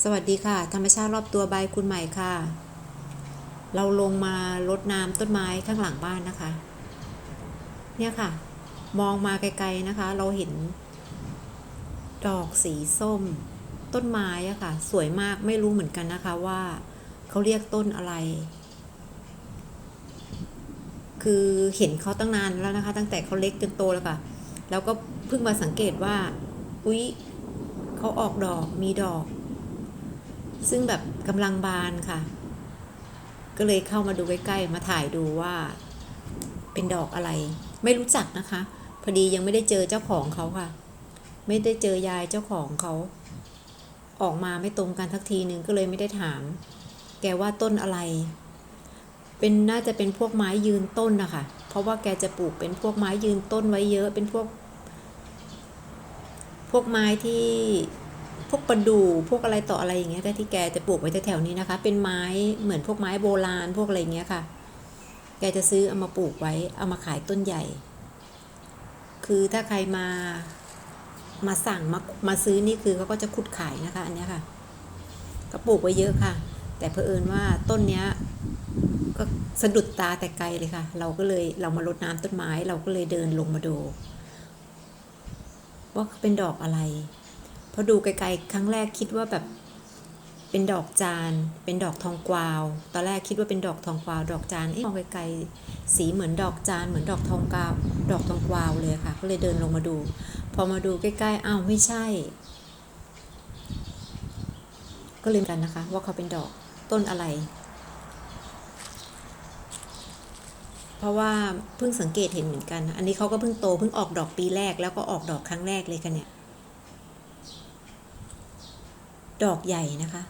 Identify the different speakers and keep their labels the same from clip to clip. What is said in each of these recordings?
Speaker 1: สวัสดีค่ะ ธรรมชาติรอบตัวใบคุณใหม่ค่ะ เราลงมารดน้ำต้นไม้ข้างหลังบ้านนะคะ เนี่ยค่ะ มองมาไกลๆนะคะ เราเห็น ดอกสีส้ม ต้นไม้อะค่ะ สวยมากไม่รู้เหมือนกันนะคะว่าเขาเรียกต้นอะไร คือเห็นเขาตั้งนานแล้วนะคะ ตั้งแต่เขาเล็กจนโตแล้วค่ะ แล้วก็เพิ่งมาสังเกตว่า อุ๊ยเขาออกดอกมีดอก ซึ่งแบบกำลังบานค่ะ ก็เลยเข้ามาดูใกล้ๆมาถ่ายดูว่าเป็นดอกอะไร ไม่รู้จักนะคะ พอดียังไม่ได้เจอเจ้าของเขาค่ะ ไม่ได้เจอยายเจ้าของเขา ออกมาไม่ตรงกันทักทีนึงก็เลยไม่ได้ถาม แกว่าต้นอะไร เป็นน่าจะเป็นพวกไม้ยืนต้นนะคะเพราะว่าแกจะปลูกเป็นพวกไม้ยืนต้นไว้เยอะเป็นพวก พวกไม้ที่ พวกประดู่พวกอะไรต่ออะไรอย่างเงี้ยแต่ที่แกจะปลูกไว้แถวๆนี้นะคะ เป็นไม้เหมือนพวกไม้โบราณพวกอะไรเงี้ยค่ะ แกจะซื้อเอามาปลูกไว้เอามาขายต้นใหญ่ คือถ้าใครมามาสั่งมามาซื้อนี่คือเขาก็จะขุดขายนะคะอันเนี้ยค่ะ ก็ปลูกไว้เยอะค่ะ แต่เผอิญว่าต้นเนี้ยก็สะดุดตาแต่ไกลเลยค่ะ เราก็เลยเรามารดน้ำต้นไม้เราก็เลยเดินลงมาดู ว่าเป็นดอกอะไร พอดูไกลๆครั้งแรกคิดว่าแบบเป็นดอกจาน เป็นดอกทองกวาว ตอนแรกคิดว่าเป็นดอกทองกวาว ดอกจานเอ๊ะมองไกลๆสีเหมือนดอกจาน เหมือนดอกทองกวาว ดอกทองกวาวเลยค่ะ ก็เลยเดินลงมาดู พอมาดูใกล้ๆอ้าวไม่ใช่ ก็เลยกันนะคะ ว่าเขาเป็นดอกต้นอะไร เพราะว่าเพิ่งสังเกตเห็นเหมือนกัน อันนี้เขาก็เพิ่งโตเพิ่งออกดอกปีแรกแล้วก็ออกดอกครั้งแรกเลยค่ะเนี่ย ดอกใหญ่นะคะ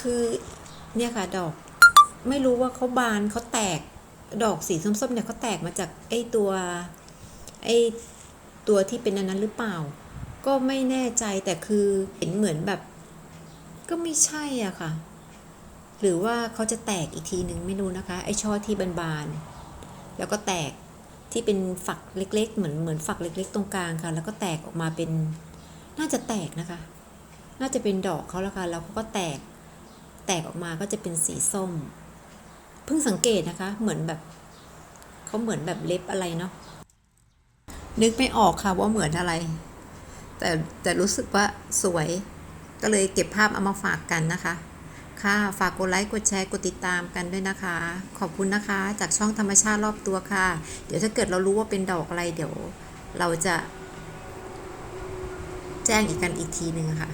Speaker 1: คือเนี่ยค่ะดอกไม่รู้ว่าเขาบานเขาแตกดอกสีส้มๆเนี่ยเขาแตกมาจากไอ้ตัวไอ้ตัวที่เป็นอันนั้นหรือเปล่า ก็ไม่แน่ใจแต่คือเห็นเหมือนแบบ ก็ไม่ใช่อะค่ะ หรือว่าเขาจะแตกอีกทีหนึ่งไม่รู้นะคะ ไอ้ช่อที่บานๆแล้วก็แตก ที่เป็นฝักเล็ก ๆ เหมือนเหมือนฝักเล็ก ๆ ตรงกลางค่ะ แล้วก็แตกออกมาเป็น น่าจะแตกนะคะ น่าจะเป็นดอกเขาแล้วค่ะแล้วเขาก็แตก แตกออกมาก็จะเป็นสีส้ม เพิ่งสังเกตนะคะ เหมือนแบบเขาเหมือนแบบเล็บอะไรเนาะนึกไม่ออกค่ะว่าเหมือนอะไร แต่แต่รู้สึกว่าสวย ก็เลยเก็บภาพเอามาฝากกันนะคะ ค่ะ ฝากกดไลค์กดแชร์กดติดตามกันด้วยนะคะ ขอบคุณนะคะ จากช่องธรรมชาติรอบตัวค่ะ เดี๋ยวถ้าเกิดเรารู้ว่าเป็นดอกอะไรเดี๋ยว เราจะ แจ้งอีกกันอีกทีหนึ่งค่ะ